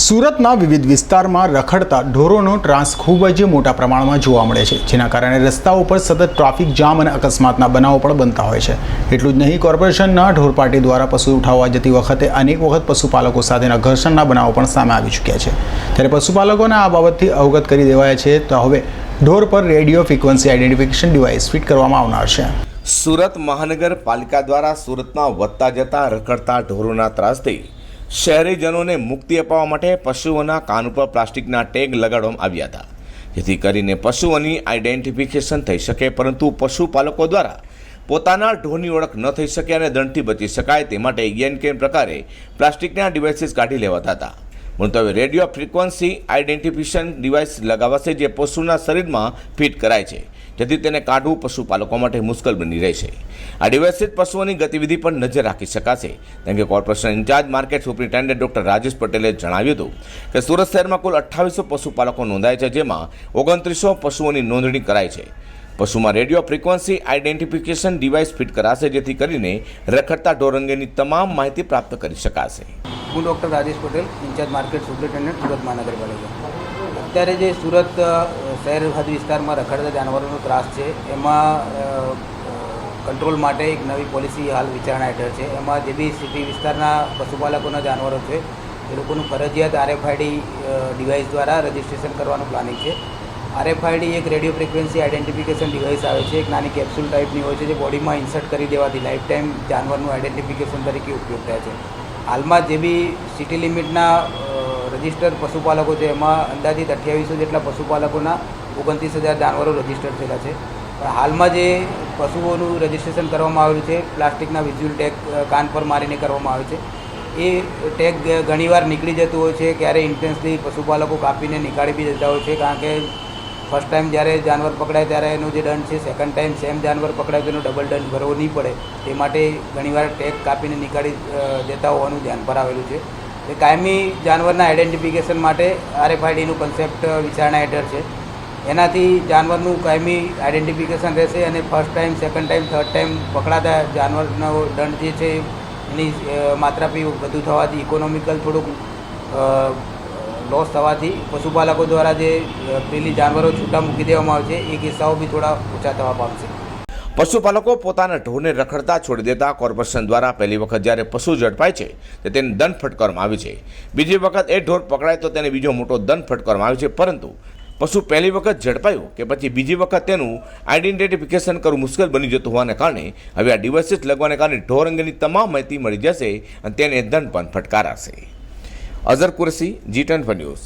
સુરતના વિવિધ વિસ્તારમાં રખડતા ઢોરોનો ટ્રાન્સ ખૂબ જ મોટા પ્રમાણમાં જોવા મળે છે, જેના કારણે રસ્તાઓ પર સતત ટ્રાફિક જામ અને અકસ્માતના બનાવો પણ બનતા હોય છે. એટલું જ નહીં, કોર્પોરેશનના ઢોર દ્વારા પશુ ઉઠાવવા જતી વખતે અનેક વખત પશુપાલકો સાથેના ઘર્ષણના બનાવો પણ સામે આવી ચૂક્યા છે. ત્યારે પશુપાલકોને આ બાબતથી અવગત કરી દેવાયા છે, તો હવે ઢોર પર radio frequency identification device fit કરવામાં આવનાર છે. સુરત મહાનગરપાલિકા દ્વારા સુરતમાં વધતા જતા રખડતા ઢોરોના ત્રાસથી શહેરીજનોને મુક્તિ અપાવવા માટે પશુઓના કાન ઉપર પ્લાસ્ટિકના ટેગ લગાડવામાં આવ્યા હતા. જેથી કરીને પશુઓની આઈડેન્ટિફિકેશન થઈ શકે, પરંતુ પશુપાલકો દ્વારા પોતાના ઢોરની ઓળખ ન થઈ શકે અને દંડથી બચી શકાય તે માટે યન કેન પ્રકારે પ્લાસ્ટિકના ડિવાઇસીસ કાઢી લેવાતા હતા. પરંતુ હવે રેડિયો ફ્રિક્વન્સી આઈડેન્ટિફિકેશન ડિવાઇસ લગાવાશે જે પશુના શરીરમાં ફિટ કરાય છે. જેથી તેને કાઢવું પશુપાલકો માટે મુશ્કેલ બની રહેશે આ ડિવાઇસથી પશુઓની ગતિવિધિ પર નજર રાખી શકાશે. કેમ કે corporation in charge, market superintendent doctor Rajesh પટેલે જણાવ્યું હતું કે સુરત શહેરમાં કુલ અઠ્ઠાવીસો પશુપાલકો નોંધાય છે, જેમાં ઓગણત્રીસો પશુઓની નોંધણી કરાઈ છે. પશુમાં radio frequency identification device fit કરાશે, જેથી કરીને રખડતા ઢોર અંગેની તમામ માહિતી પ્રાપ્ત કરી શકાશે. હું doctor Rajesh Patel, in charge market superintendent, Surat મહાનગરપાલિકા. અત્યારે જે સુરત શહેર હદ વિસ્તારમાં રખડતા જાનવરોનો ત્રાસ છે, એમાં કંટ્રોલ માટે એક નવી પોલિસી હાલ વિચારણા હેઠળ છે. એમાં જે બી સિટી વિસ્તારના પશુપાલકોના જાનવરો છે, એ લોકોનું ફરજિયાત આરએફઆઈડી ડિવાઇસ દ્વારા રજિસ્ટ્રેશન કરવાનું પ્લાનિંગ છે. આરએફઆઈડી એક રેડિયો ફ્રિક્વન્સી આઇડેન્ટિફિકેશન ડિવાઇસ આવે છે, એક નાની કેપ્સ્યુલ ટાઈપની હોય છે, જે બોડીમાં ઇન્સર્ટ કરી દેવાથી લાઈફ ટાઈમ જાનવરનું આઇડેન્ટિફિકેશન તરીકે ઉપયોગ થાય છે. હાલમાં જે બી સિટી લિમિટના રજિસ્ટર્ડ પશુપાલકો છે, એમાં અંદાજિત અઠ્યાવીસો જેટલા પશુપાલકોના ઓગણત્રીસ હજાર જાનવરો રજિસ્ટર થયેલા છે. હાલમાં જે પશુઓનું રજિસ્ટ્રેશન કરવામાં આવેલું છે, પ્લાસ્ટિકના વિઝ્યુઅલ ટેગ કાન પર મારીને કરવામાં આવે છે. એ ટેગ ઘણીવાર નીકળી જતું હોય છે, ક્યારે ઇન્ટેન્સલી પશુપાલકો કાપીને નીકાળી બી દેતા હોય છે, કારણ કે ફર્સ્ટ ટાઈમ જ્યારે જાનવર પકડાય ત્યારે એનો જે દંડ છે સેકન્ડ ટાઈમ સેમ જાનવર પકડાય તો એનો ડબલ દંડ ભરવો નહીં પડે. તે માટે ઘણીવાર ટેગ કાપીને નીકાળી દેતા હોવાનું ધ્યાન પર આવેલું છે. એ કાયમી જાનવરના આઈડેન્ટિફિકેશન માટે આરએફઆઈડીનું કન્સેપ્ટ વિચારણા હેઠળ છે. એનાથી જાનવરનું કાયમી આઈડેન્ટિફિકેશન રહેશે અને first time second time third time પકડાતા જાનવરનો દંડ જે છે, એની માત્રા બી વધુ થવાથી ઇકોનોમિકલ થોડુંક લોસ થવાથી પશુપાલકો દ્વારા જે પેલી જાનવરો છૂટા મૂકી દેવામાં આવે છે, એ કિસ્સાઓ બી થોડા ઓછા થવા પામશે. પશુપાલકો પોતાના ઢોરને રખડતા છોડી દેતા કોર્પોરેશન દ્વારા પહેલી વખત જ્યારે પશુ ઝડપાય છે, તો તેને દંડ ફટકારવામાં આવે છે. બીજી વખત એ ઢોર પકડાય તો તેને બીજો મોટો દંડ ફટકારવામાં આવે છે, પરંતુ પશુ પહેલી વખત ઝડપાયું કે પછી બીજી વખત તેનું આઈડેન્ટિફિકેશન કરવું મુશ્કેલ બની જતું હોવાને કારણે હવે આ ડિવાઇસીસ લગવાને કારણે ઢોર અંગેની તમામ માહિતી મળી જશે અને તેને દંડ પણ ફટકારાશે. Azhar Kursi G twenty news